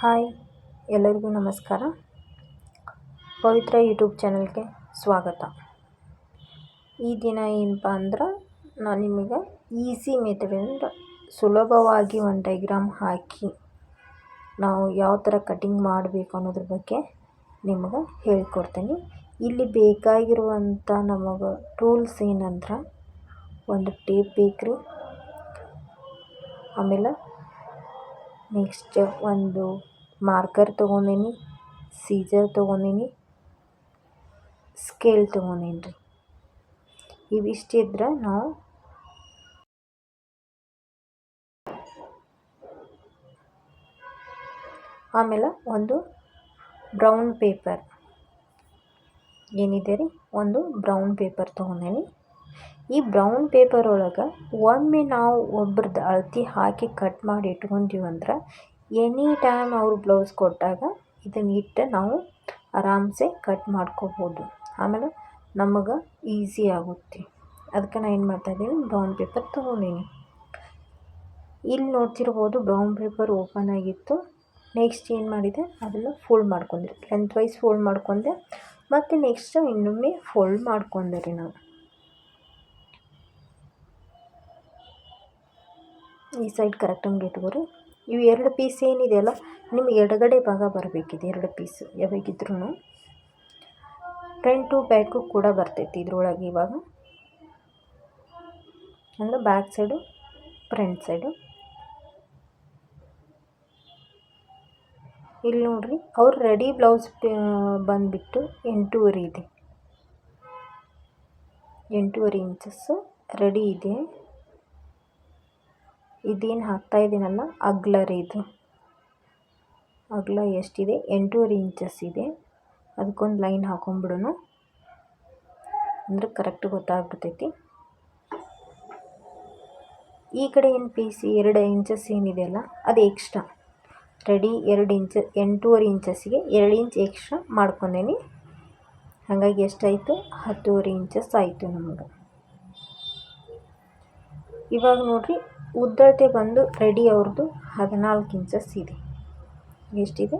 Hi, ಎಲ್ಲರಿಗೂ ನಮಸ್ಕಾರ. ಪವಿತ್ರ YouTube ಚಾನಲ್ಗೆ ಸ್ವಾಗತ. ಈ ದಿನ ಏನಪ್ಪ ಅಂದ್ರೆ ನಾನು ನಿಮಗೆ ಈಸಿ ಅಂದ್ರೆ ಸುಲಭವಾಗಿ ಒಂದು ಡೈಗ್ರಾಮ್ ಹಾಕಿ ನಾವು ಯಾವ ಥರ ಕಟಿಂಗ್ ಮಾಡಬೇಕು ಅನ್ನೋದ್ರ ಬಗ್ಗೆ ನಿಮಗೆ ಹೇಳ್ಕೊಡ್ತೀನಿ. ಇಲ್ಲಿ ಬೇಕಾಗಿರುವಂಥ ನಮಗೆ ಟೂಲ್ಸ್ ಏನಂದ್ರೆ, ಒಂದು ಟೇಪ್ ಬೇಕು ಆಮೇಲೆ ನೆಕ್ಸ್ಟ್ ಒಂದು ಮಾರ್ಕರ್ ತೊಗೊಂಡೀನಿ ಸೀಜರ್ ತೊಗೊಂಡೀನಿ ಸ್ಕೇಲ್ ತೊಗೊಂಡೀನಿ ರೀ ಇವಿಷ್ಟಿದ್ರೆ ನಾವು ಆಮೇಲೆ ಒಂದು ಬ್ರೌನ್ ಪೇಪರ್ ಏನಿದೆ ರೀ? ಒಂದು ಬ್ರೌನ್ ಪೇಪರ್ ತೊಗೊಂಡೇನಿ. ಈ ಬ್ರೌನ್ ಪೇಪರ್ ಒಳಗೆ ಒಮ್ಮೆ ನಾವು ಒಬ್ರದ್ದು ಅಳತಿ ಹಾಕಿ ಕಟ್ ಮಾಡಿ ಇಟ್ಕೊಂತೀವಿ ಅಂದ್ರೆ ಎನಿ ಟೈಮ್ ಅವ್ರು ಬ್ಲೌಸ್ ಕೊಟ್ಟಾಗ ಇದನ್ನು ಇಟ್ಟು ನಾವು ಆರಾಮ್ಸೆ ಕಟ್ ಮಾಡ್ಕೋಬೋದು. ಆಮೇಲೆ ನಮಗೆ ಈಸಿ ಆಗುತ್ತೆ. ಅದಕ್ಕೆ ನಾನು ಏನು ಮಾಡ್ತಾಯಿದ್ದೀನಿ ಬ್ರೌನ್ ಪೇಪರ್ ತೊಗೊಂಡೀನಿ. ಇಲ್ಲಿ ನೋಡ್ತಿರ್ಬೋದು ಬ್ರೌನ್ ಪೇಪರ್ ಓಪನ್ ಆಗಿತ್ತು. ನೆಕ್ಸ್ಟ್ ಏನು ಮಾಡಿದೆ, ಅದನ್ನು ಫೋಲ್ಡ್ ಮಾಡ್ಕೊಂಡೆ ಲೆಂತ್ ವೈಸ್ ಫೋಲ್ಡ್ ಮಾಡ್ಕೊಂಡೆ. ಮತ್ತು ನೆಕ್ಸ್ಟ್ ಇನ್ನೊಮ್ಮೆ ಫೋಲ್ಡ್ ಮಾಡ್ಕೊಂಡೆ ರೀ ನಾವು. ಈ ಸೈಡ್ ಕರೆಕ್ಟಂಗೆ ಇಟ್ಕೋರಿ. ಇವು ಎರಡು ಪೀಸ್ ಏನಿದೆಯಲ್ಲ ನಿಮಗೆ ಎಡಗಡೆ ಭಾಗ ಬರಬೇಕಿದೆ, ಎರಡು ಪೀಸ್ ಯಾವಾಗಿದ್ರೂ ಫ್ರಂಟು ಬ್ಯಾಕು ಕೂಡ ಬರ್ತೈತಿ ಇದ್ರೊಳಗೆ ಇವಾಗ. ಅಂದರೆ ಬ್ಯಾಕ್ ಸೈಡು ಫ್ರಂಟ್ ಸೈಡು ಇಲ್ಲಿ ನೋಡ್ರಿ, ಅವ್ರು ರೆಡಿ ಬ್ಲೌಸ್ ಬಂದುಬಿಟ್ಟು ಎಂಟೂವರೆ ಇದೆ. ಎಂಟೂವರೆ ಇಂಚಸ್ಸು ರೆಡಿ ಇದೆ. ಇದೇನು ಹಾಕ್ತಾ ಇದ್ದೀನಲ್ಲ ಅಗ್ಲ ರೀ ಇದು. ಅಗಲ ಎಷ್ಟಿದೆ? ಎಂಟೂವರೆ ಇಂಚಸ್ ಇದೆ. ಅದಕ್ಕೊಂದು ಲೈನ್ ಹಾಕೊಂಡ್ಬಿಡೋಣ ಅಂದರೆ ಕರೆಕ್ಟ್ ಗೊತ್ತಾಗ್ಬಿಡ್ತೈತಿ. ಈ ಕಡೆ ಏನು ಪೀಸ್ ಎರಡು ಇಂಚಸ್ ಏನಿದೆಯಲ್ಲ ಅದು ಎಕ್ಸ್ಟ್ರಾ ರೆಡಿ ಎರಡು ಇಂಚ, ಎಂಟೂವರೆ ಇಂಚಸ್ಸಿಗೆ ಎರಡು ಇಂಚ್ ಎಕ್ಸ್ಟ್ರಾ ಮಾಡ್ಕೊಂಡೇನಿ. ಹಾಗಾಗಿ ಎಷ್ಟಾಯಿತು? ಹತ್ತುವರೆ ಇಂಚಸ್ ಆಯಿತು ನಮಗೆ. ಇವಾಗ ನೋಡಿರಿ ಉದ್ದಳತೆ ಬಂದು ರೆಡಿ ಅವ್ರದ್ದು ಹದಿನಾಲ್ಕು ಇಂಚಸ್ ಇದೆ. ಎಷ್ಟಿದೆ?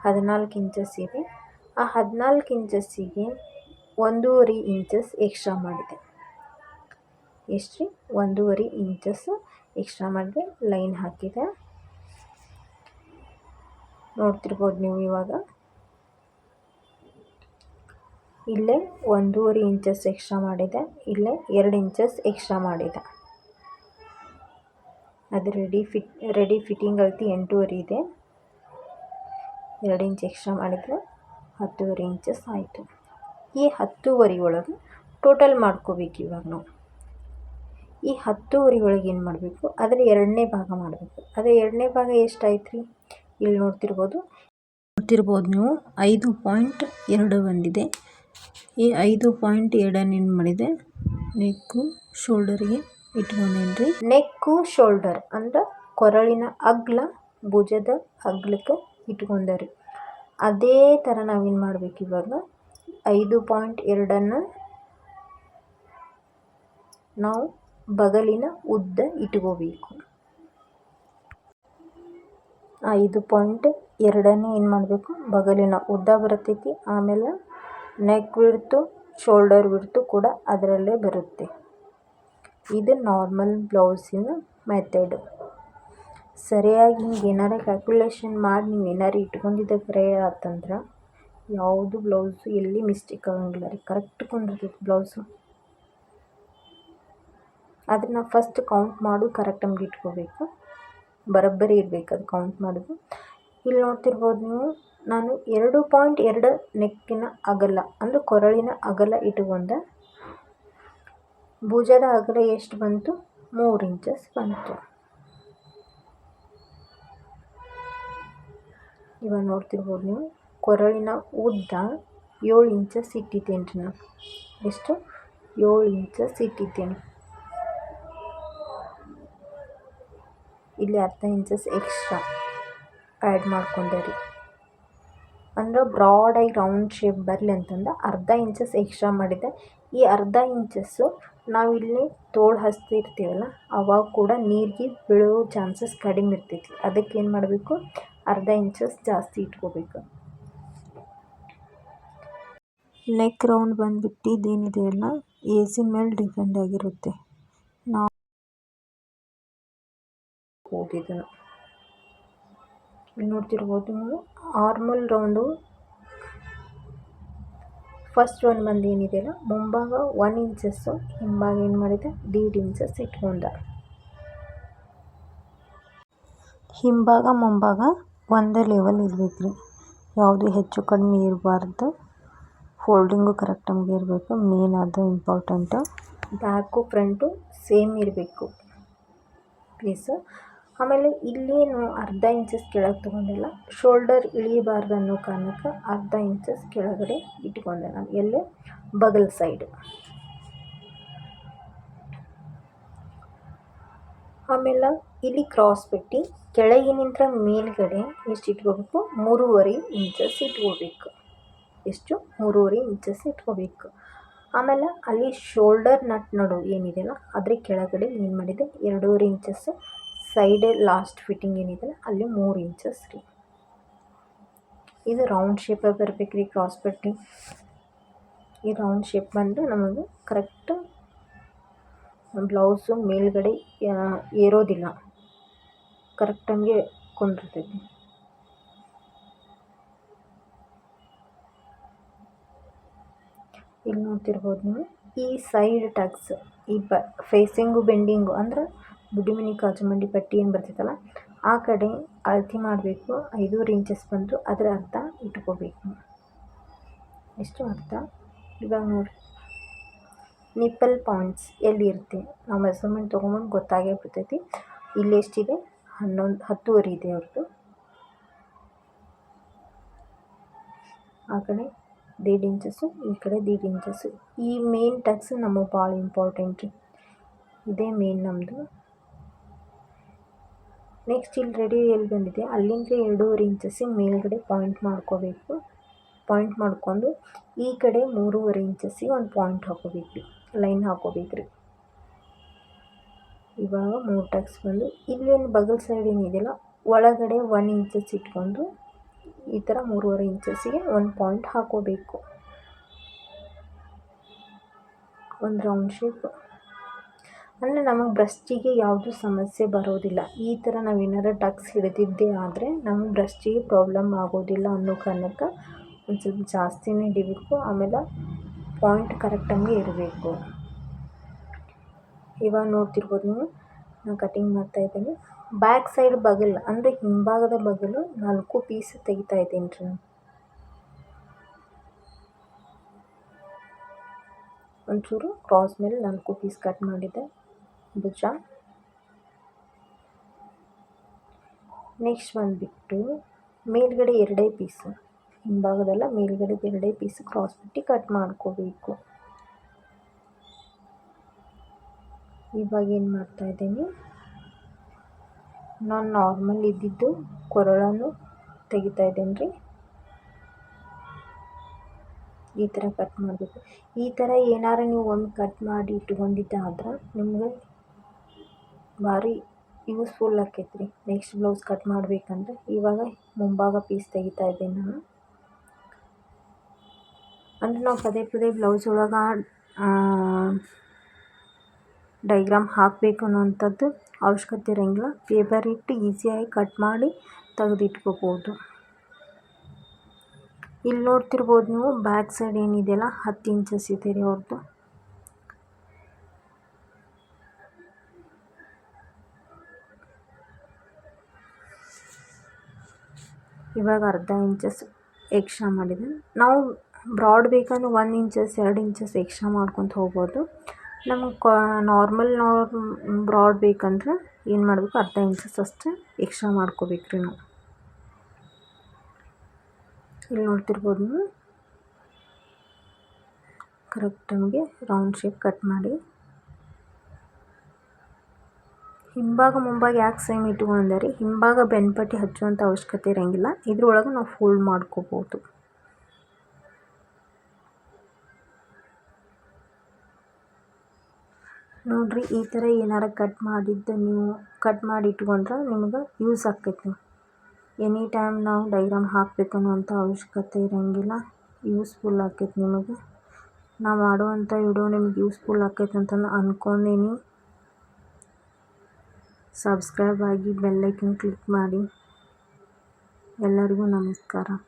ಹದಿನಾಲ್ಕು ಇಂಚಸ್ ಇದೆ. ಆ ಹದಿನಾಲ್ಕು ಇಂಚಸ್ಸಿಗೆ ಒಂದೂವರೆ ಇಂಚಸ್ ಎಕ್ಸ್ಟ್ರಾ ಮಾಡಿದೆ. ಎಷ್ಟು ರೀ ಒಂದೂವರೆ ಇಂಚಸ್ ಎಕ್ಸ್ಟ್ರಾ ಮಾಡಿದೆ. ಲೈನ್ ಹಾಕಿದೆ. ನೋಡ್ತಿರ್ಬೋದು ನೀವು ಇವಾಗ. ಇಲ್ಲೇ ಒಂದೂವರೆ ಇಂಚಸ್ ಎಕ್ಸ್ಟ್ರಾ ಮಾಡಿದೆ. ಇಲ್ಲೇ ಎರಡು ಇಂಚಸ್ ಎಕ್ಸ್ಟ್ರಾ ಮಾಡಿದೆ. ಅದು ರೆಡಿ ಫಿಟ್ ರೆಡಿ ಫಿಟ್ಟಿಂಗ್ ಅಳತೆ ಎಂಟೂವರೆ ಇದೆ. ಎರಡು ಇಂಚ್ ಎಕ್ಸ್ಟ್ರಾ ಮಾಡಿದರೆ ಹತ್ತೂವರೆ ಇಂಚಸ್ ಆಯಿತು. ಈ ಹತ್ತೂವರೆ ಒಳಗೆ ಟೋಟಲ್ ಮಾಡ್ಕೋಬೇಕು ಇವಾಗ ನಾವು. ಈ ಹತ್ತೂವರೆ ಒಳಗೆ ಏನು ಮಾಡಬೇಕು? ಅದರ ಎರಡನೇ ಭಾಗ ಮಾಡಬೇಕು. ಅದರ ಎರಡನೇ ಭಾಗ ಎಷ್ಟಾಯ್ತು ರೀ ಇಲ್ಲಿ ನೋಡ್ತಿರ್ಬೋದು. ನೋಡ್ತಿರ್ಬೋದು ನೀವು, ಐದು ಪಾಯಿಂಟ್ ಎರಡು ಬಂದಿದೆ ಈ ಐದು ಪಾಯಿಂಟ್ ಎರಡನ್ನು ಏನು ಮಾಡಿದೆ? ನೆಕ್ಕು ಶೋಲ್ಡರಿಗೆ ಇಟ್ಕೊಂಡೇನಿ ನೆಕ್ಕು ಶೋಲ್ಡರ್ ಅಂದ್ರೆ ಕೊರಳಿನ ಅಗ್ಲ, ಭುಜದ ಅಗ್ಲಕ್ಕೆ ಇಟ್ಕೊಂಡೆ ರೀ ಅದೇ ಥರ ನಾವೇನು ಮಾಡ್ಬೇಕು ಇವಾಗ? ಐದು ಪಾಯಿಂಟ್ ಎರಡನ್ನು ನಾವು ಬಗಲಿನ ಉದ್ದ ಇಟ್ಕೋಬೇಕು. ಐದು ಪಾಯಿಂಟ್ ಎರಡನ್ನೇ ಏನು ಮಾಡಬೇಕು? ಬಗಲಿನ ಉದ್ದ ಬರ್ತೈತಿ. ಆಮೇಲೆ ನೆಕ್ ಬಿಡ್ತು ಶೋಲ್ಡರ್ ಬಿಡ್ತು ಕೂಡ ಅದರಲ್ಲೇ ಬರುತ್ತೆ. ಇದು ನಾರ್ಮಲ್ ಬ್ಲೌಸಿನ ಮೆಥಡ್ ಸರಿಯಾಗಿ ಹಿಂಗೆ ಏನಾರ ಕ್ಯಾಲ್ಕುಲೇಷನ್ ಮಾಡಿ ನೀವು ಏನಾರು ಇಟ್ಕೊಂಡಿದ್ದ ಕರೆ ಆತಂದ್ರೆ ಯಾವುದು ಬ್ಲೌಸು ಎಲ್ಲಿ ಮಿಸ್ಟೇಕ್ ಆಗಂಗಿಲ್ಲ ರೀ ಕರೆಕ್ಟ್ ಕುಂದಿರ್ತೈತಿ ಬ್ಲೌಸು ಅದನ್ನು ಫಸ್ಟ್ ಕೌಂಟ್ ಮಾಡು ಕರೆಕ್ಟ್ ನಮ್ಗೆ ಇಟ್ಕೋಬೇಕು. ಬರೋಬ್ಬರಿ ಇರಬೇಕು ಅದು ಕೌಂಟ್ ಮಾಡೋದು. ಇಲ್ಲಿ ನೋಡ್ತಿರ್ಬೋದು ನೀವು, ನಾನು ಎರಡು ಪಾಯಿಂಟ್ ಎರಡು ನೆಕ್ಕಿನ ಅಗಲ, ಅಂದರೆ ಕೊರಳಿನ ಅಗಲ ಇಟ್ಕೊಂಡೆ ಭುಜದ ಅಗಲ ಎಷ್ಟು ಬಂತು? ಮೂರು ಇಂಚಸ್ ಬಂತು. ಇವಾಗ ನೋಡ್ತಿರ್ಬೋದು ನೀವು, ಕೊರಳಿನ ಉದ್ದ ಏಳು ಇಂಚಸ್ ಇಟ್ಟಿದ್ದೇನೆ ರೀ ನಾನು ಎಷ್ಟು? ಏಳು ಇಂಚಸ್ ಇಟ್ಟಿದ್ದೇನೆ. ಇಲ್ಲಿ ಅರ್ಧ ಇಂಚಸ್ ಎಕ್ಸ್ಟ್ರಾ ಆ್ಯಡ್ ಮಾಡ್ಕೊಂಡೆ ರೀ. ಅಂದ್ರೆ ಬ್ರಾಡಾಗಿ ರೌಂಡ್ ಶೇಪ್ ಬರಲಿ ಅಂತಂದ್ರೆ ಅರ್ಧ ಇಂಚಸ್ ಎಕ್ಸ್ಟ್ರಾ ಮಾಡಿದ್ದೆ. ಈ ಅರ್ಧ ಇಂಚಸ್ಸು ನಾವಿಲ್ಲಿ ತೋಳು ಹಚ್ತಿರ್ತೀವಲ್ಲ ಅವಾಗ ಕೂಡ ನೀರಿಗೆ ಬೀಳೋ ಚಾನ್ಸಸ್ ಕಡಿಮೆ ಇರ್ತೈತಿ. ಅದಕ್ಕೆ ಏನು ಮಾಡಬೇಕು? ಅರ್ಧ ಇಂಚಸ್ ಜಾಸ್ತಿ ಇಟ್ಕೋಬೇಕು. ನೆಕ್ ರೌಂಡ್ ಬಂದುಬಿಟ್ಟು ಅಲ್ಲ ಏಜಿನ ಮೇಲೆ ಡಿಪೆಂಡ್ ಆಗಿರುತ್ತೆ. ನಾವು ಹೋಗಿದ್ದನು ಇಲ್ಲಿ ನೋಡ್ತಿರ್ಬೋದು ನೀವು ಆರ್ಮಲ್ ರೌಂಡು ಫಸ್ಟ್ ಒಂದು ಬಂದು ಏನಿದೆಯಲ್ಲ, ಮುಂಭಾಗ ಒನ್ ಇಂಚಸ್ಸು ಹಿಂಭಾಗ ಏನು ಮಾಡಿದೆ? ಡೀಡ್ ಇಂಚಸ್ ಇಟ್ಕೊಂಡ. ಹಿಂಭಾಗ, ಮುಂಭಾಗ ಒಂದೇ ಲೆವೆಲ್ ಇರಬೇಕು ರೀ ಯಾವುದು ಹೆಚ್ಚು ಕಡಿಮೆ ಇರಬಾರ್ದು. ಫೋಲ್ಡಿಂಗು ಕರೆಕ್ಟಾಗಿ ಇರಬೇಕು. ಮೇನ್ ಅದು ಇಂಪಾರ್ಟೆಂಟು ಬ್ಯಾಕು ಫ್ರಂಟು ಸೇಮ್ ಇರಬೇಕು. ಪೀಸು ಆಮೇಲೆ ಇಲ್ಲೇನು ಅರ್ಧ ಇಂಚಸ್ ಕೆಳಗೆ ತೊಗೊಂಡಿಲ್ಲ. ಶೋಲ್ಡರ್ ಇಳಿಬಾರ್ದು ಅನ್ನೋ ಕಾರಣಕ್ಕೆ ಅರ್ಧ ಇಂಚಸ್ ಕೆಳಗಡೆ ಇಟ್ಕೊಂಡೆ ನಾನು. ಎಲ್ಲೇ? ಬಗಲ್ ಸೈಡ್ ಆಮೇಲೆ ಇಲ್ಲಿ ಕ್ರಾಸ್ ಬಿಟ್ಟು ಕೆಳಗಿನಿಂದ ಮೇಲ್ಗಡೆ ಎಷ್ಟು ಇಟ್ಕೋಬೇಕು? ಮೂರುವರೆ ಇಂಚಸ್ ಇಟ್ಕೋಬೇಕು. ಎಷ್ಟು? ಮೂರುವರೆ ಇಂಚಸ್ ಇಟ್ಕೋಬೇಕು. ಆಮೇಲೆ ಅಲ್ಲಿ ಶೋಲ್ಡರ್ ನಟ್ ನಡು ಏನಿದೆಯಲ್ಲ, ಅದ್ರ ಕೆಳಗಡೆ ಏನು ಮಾಡಿದೆ? ಎರಡೂವರೆ ಇಂಚಸ್ ಸೈಡೇ ಲಾಸ್ಟ್ ಫಿಟ್ಟಿಂಗ್ ಏನಿದೆ ಅಲ್ಲಿ ಮೂರು ಇಂಚಸ್ ರೀ. ಇದು ರೌಂಡ್ ಶೇಪಾಗಿ ಬರ್ಬೇಕು ರೀ ಕ್ರಾಸ್ ಪಟ್ಟಿ. ಈ ರೌಂಡ್ ಶೇಪ್ ಬಂದು ನಮಗೆ ಕರೆಕ್ಟ್ ಬ್ಲೌಸು ಮೇಲ್ಗಡೆ ಏರೋದಿಲ್ಲ. ಕರೆಕ್ಟಂಗೆ ಕುಂದಿರ್ತೈತಿ. ಇಲ್ಲಿ ನೋಡ್ತಿರ್ಬೋದು ನೀವು, ಈ ಸೈಡ್ ಟಕ್ಸ್ ಈ ಬ ಫೇಸಿಂಗು ಬೆಂಡಿಂಗು ಅಂದ್ರೆ ಬುಡ್ಡಿಮನಿ ಕಾಜುಮಂಡಿ ಪಟ್ಟಿ ಏನು ಬರ್ತೈತಲ್ಲ ಆ ಕಡೆ ಅಳತೆ ಮಾಡಬೇಕು, ಐದೂವರೆ ಇಂಚಸ್ ಬಂದು ಅದರ ಅರ್ಥ ಇಟ್ಕೋಬೇಕು. ಎಷ್ಟು ಅರ್ಥ ಇವಾಗ ನೋಡಿ. ನಿಪ್ಪಲ್ ಪಾಯಿಂಟ್ಸ್ ಎಲ್ಲಿರುತ್ತೆ ನಾವು ಮೆಸರ್ಮೆಂಟ್ ತೊಗೊಂಬಂದು ಗೊತ್ತಾಗೇ ಬಿಡ್ತೈತಿ. ಇಲ್ಲಿ ಎಷ್ಟಿದೆ? ಹನ್ನೊಂದು, ಹತ್ತುವರೆ ಇದೆ ಅವ್ರದ್ದು ಆ ಕಡೆ ದೇಡ್ ಇಂಚಸ್ಸು ಈ ಕಡೆ ದೇಡ್ ಇಂಚಸ್ಸು ಈ ಮೇನ್ ಟಕ್ಸ್ ನಮಗೆ ಭಾಳ ಇಂಪಾರ್ಟೆಂಟ್ ರೀ ಇದೇ ಮೇನ್ ನಮ್ಮದು ನೆಕ್ಸ್ಟ್ ಇಲ್ಲಿ ರೆಡಿ ಎಲ್ಲಿ ಬಂದಿದೆ. ಅಲ್ಲಿಂದ ಎರಡೂವರೆ ಇಂಚಸ್ಸಿಗೆ ಮೇಲ್ಗಡೆ ಪಾಯಿಂಟ್ ಮಾಡ್ಕೋಬೇಕು. ಪಾಯಿಂಟ್ ಮಾಡಿಕೊಂಡು ಈ ಕಡೆ ಮೂರುವರೆ ಇಂಚಸ್ಸಿಗೆ ಒಂದು ಪಾಯಿಂಟ್ ಹಾಕೋಬೇಕು. ಲೈನ್ ಹಾಕೋಬೇಕು ರೀ. ಇವಾಗ ಮೂರು ಟ್ಯಾಕ್ಸ್ ಬಂದು ಇಲ್ಲೇನು ಬಗಲ್ ಸೈಡ್ ಏನಿದೆಯಲ್ಲ ಒಳಗಡೆ ಒನ್ ಇಂಚಸ್ ಇಟ್ಕೊಂಡು ಈ ಥರ ಮೂರುವರೆ ಇಂಚಸ್ಸಿಗೆ ಒಂದು ಪಾಯಿಂಟ್ ಹಾಕೋಬೇಕು. ಒಂದು ರೌಂಡ್ ಶೇಪ್ ಅಂದರೆ ನಮಗೆ ಬ್ರಸ್ಟಿಗೆ ಯಾವುದೂ ಸಮಸ್ಯೆ ಬರೋದಿಲ್ಲ. ಈ ಥರ ನಾವು ಏನಾರ ಟಕ್ಸ್ ಹಿಡಿದಿದ್ದೇ ಆದರೆ ನಮಗೆ ಬ್ರಷ್ಟಿಗೆ ಪ್ರಾಬ್ಲಮ್ ಆಗೋದಿಲ್ಲ ಅನ್ನೋ ಕಾರಣಕ್ಕೆ ಒಂದು ಸ್ವಲ್ಪ ಜಾಸ್ತಿನೇ ಹಿಡಿಬೇಕು. ಆಮೇಲೆ ಪಾಯಿಂಟ್ ಕರೆಕ್ಟಾಗಿ ಇರಬೇಕು. ಇವಾಗ ನೋಡ್ತಿರ್ಬೋದು ನೀವು, ನಾನು ಕಟಿಂಗ್ ಮಾಡ್ತಾ ಇದ್ದೀನಿ. ಬ್ಯಾಕ್ ಸೈಡ್ ಬಗಲ್, ಅಂದರೆ ಹಿಂಭಾಗದ ಬಗಲು ನಾಲ್ಕು ಪೀಸ್ ತೆಗಿತಾ ಇದ್ದೀನಿ ರೀ ಒಂಚೂರು ಕ್ರಾಸ್ ಮೇಲೆ ನಾಲ್ಕು ಪೀಸ್ ಕಟ್ ಮಾಡಿದ್ದೆ. ಭುಜ ನೆಕ್ಸ್ಟ್ ಬಂದುಬಿಟ್ಟು ಮೇಲ್ಗಡೆ ಎರಡೇ ಪೀಸು ಹಿಂಭಾಗದಲ್ಲ ಮೇಲ್ಗಡೆ ಎರಡೇ ಪೀಸ್ ಕ್ರಾಸ್ ಬಿಟ್ಟು ಕಟ್ ಮಾಡ್ಕೋಬೇಕು. ಇವಾಗ ಏನು ಮಾಡ್ತಾ ಇದ್ದೀನಿ? ನಾನು ನಾರ್ಮಲ್ ಇದ್ದಿದ್ದು ಕೊರಳನ್ನು ತೆಗಿತಾ ಇದ್ದೀನಿ ರೀ. ಈ ಥರ ಕಟ್ ಮಾಡಬೇಕು. ಈ ಥರ ಏನಾರು ನೀವು ಒಂದು ಕಟ್ ಮಾಡಿ ಇಟ್ಕೊಂಡಿದ್ದಾದ್ರೆ ನಿಮ್ಗೆ ಭಾರಿ ಯೂಸ್ಫುಲ್ ಆಕೈತೆ ರೀ ನೆಕ್ಸ್ಟ್ ಬ್ಲೌಸ್ ಕಟ್ ಮಾಡಬೇಕಂದ್ರೆ ಇವಾಗ ಮುಂಭಾಗ ಪೀಸ್ ತೆಗಿತಾ ಇದ್ದೀನಿ ನಾನು. ಅಂದರೆ ನಾವು ಪದೇ ಪದೇ ಬ್ಲೌಸ್ ಒಳಗೆ ಡೈಗ್ರಾಮ್ ಹಾಕಬೇಕು ಅನ್ನೋವಂಥದ್ದು ಅವಶ್ಯಕತೆ ಇರೋಂಗಿಲ್ಲ. ಪೇಪರ್ ಇಟ್ಟು ಈಸಿಯಾಗಿ ಕಟ್ ಮಾಡಿ ತೆಗೆದಿಟ್ಕೋಬೋದು. ಇಲ್ಲಿ ನೋಡ್ತಿರ್ಬೋದು ನೀವು ಬ್ಯಾಕ್ ಸೈಡ್ ಏನಿದೆಯಲ್ಲ, ಹತ್ತು ಇಂಚಸ್ ಇದೆ ರೀ ಅವ್ರದ್ದು ಇವಾಗ ಅರ್ಧ ಇಂಚಸ್ ಎಕ್ಸ್ಟ್ರಾ ಮಾಡಿದೆ. ನಾವು ಬ್ರಾಡ್ ಬೇಕಂದ್ರೆ ಒನ್ ಇಂಚಸ್, ಎರಡು ಇಂಚಸ್ ಎಕ್ಸ್ಟ್ರಾ ಮಾಡ್ಕೊತ ಹೋಗ್ಬೋದು. ನಮ್ಗೆ ಕಾ ನಾರ್ಮಲ್ ನಾರ್ ಬ್ರಾಡ್ ಬೇಕಂದ್ರೆ ಏನು ಮಾಡಬೇಕು, ಅರ್ಧ ಇಂಚಸ್ ಅಷ್ಟೇ ಎಕ್ಸ್ಟ್ರಾ ಮಾಡ್ಕೋಬೇಕು ರೀ ನಾವು. ಇಲ್ಲಿ ನೋಡ್ತಿರ್ಬೋದು ನೀವು? ಕರೆಕ್ಟ್ ನಮಗೆ ರೌಂಡ್ ಶೇಪ್ ಕಟ್ ಮಾಡಿ. ಹಿಂಭಾಗ ಮುಂಭಾಗ ಯಾಕೆ ಸೇಮ್ ಇಟ್ಕೊಂಡೆ ಹಿಂಭಾಗ ಬೆನ್ಪಟ್ಟಿ ಹಚ್ಚುವಂಥ ಅವಶ್ಯಕತೆ ಇರೋಂಗಿಲ್ಲ. ಇದ್ರೊಳಗೆ ನಾವು ಫೋಲ್ಡ್ ಮಾಡ್ಕೋಬೋದು. ನೋಡಿರಿ, ಈ ಥರ ಏನಾರ ಕಟ್ ಮಾಡಿದ್ದು ನೀವು ಕಟ್ ಮಾಡಿ ಇಟ್ಕೊಂಡ್ರೆ ನಿಮ್ಗೆ ಯೂಸ್ ಆಕೈತಿ ಎನಿ ಟೈಮ್ ನಾವು ಡೈಗ್ರಾಮ್ ಹಾಕಬೇಕು ಅನ್ನುವಂಥ ಅವಶ್ಯಕತೆ ಇರೋಂಗಿಲ್ಲ. ಯೂಸ್ಫುಲ್ ಆಕೈತಿ ನಿಮಗೆ. ನಾವು ಮಾಡುವಂಥ ವಿಡಿಯೋ ನಿಮ್ಗೆ ಯೂಸ್ಫುಲ್ ಆಕೈತೆ ಅಂತ ಅಂದ್ಕೊಂಡೀನಿ ಸಬ್ಸ್ಕ್ರೈಬ್ ಆಗಿ ಬೆಲ್ಲೈಕನ್ ಕ್ಲಿಕ್ ಮಾಡಿ. ಎಲ್ಲರಿಗೂ ನಮಸ್ಕಾರ.